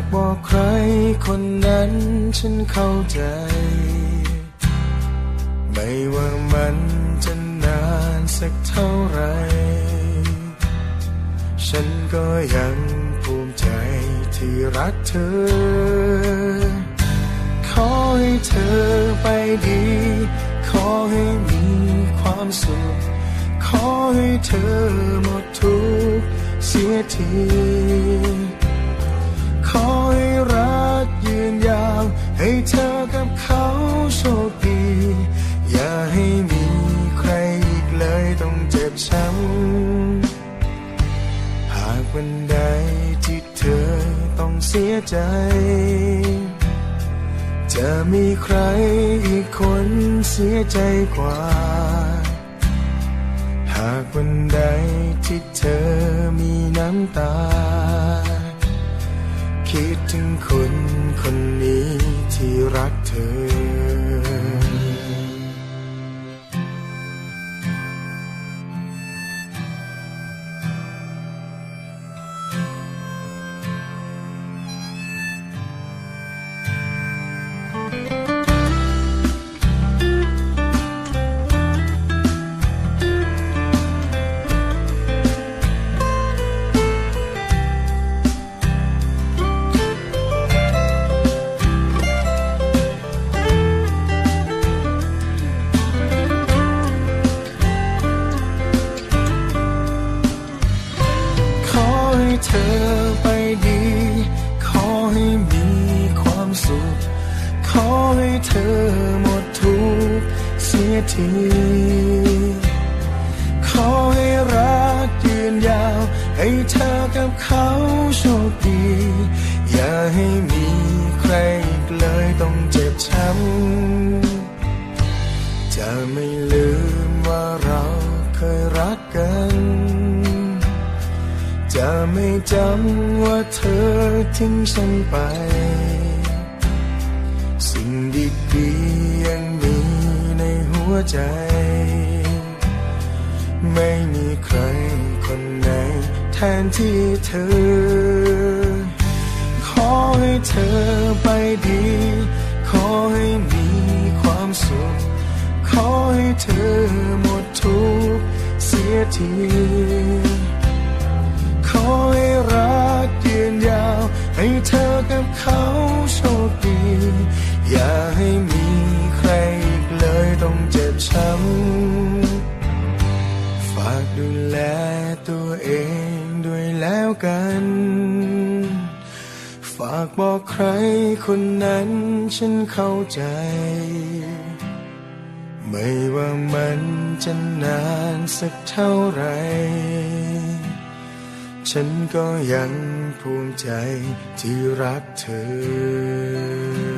ากบอกใครคนนั้นฉันเข้าใจ ไม่ว่ามันจะนานสักเท่าไร ฉันก็ยังภูมิใจที่รักเธอ ขอให้เธอไปดี ขอให้มีความสุข ขอให้เธอหมดทุกข์เสียที เธอกับเขาโชคดี อย่าให้มีใครอีกเลยต้องเจ็บช้ำหากวันใดที่เธอต้องเสียใจ จะมีใครอีกคนเสียใจกว่า หากวันใดที่เธอมีน้ำตา ถึงคนคนนี้ที่รักเธอ เธอไปดี ขอให้มีความสุข ขอให้เธอหมดทุกข์เสียที ขอให้รักยืนยาว ให้เธอกับเขาโชคดี อย่าให้มีใครอีกเลยต้องเจ็บช้ำจะไม่ลืมว่าเราเคยรักกัน จะไม่จำว่าเธอทิ้งฉันไป สิ่งดีๆยังมีในหัวใจ ไม่มีใครคนไหนแทนที่เธอ ขอให้เธอไปดี ขอให้มีความสุข ขอให้เธอหมดทุกข์เสียที อย่าให้มีใครอีกเลยต้องเจ็บช้ำ ฝากดูแลตัวเองด้วยแล้วกัน ฝากบอกใครคนนั้นฉันเข้าใจ ไม่ว่ามันจะนานสักเท่าไหรฉันก็ยังภูมิใจที่รักเธอ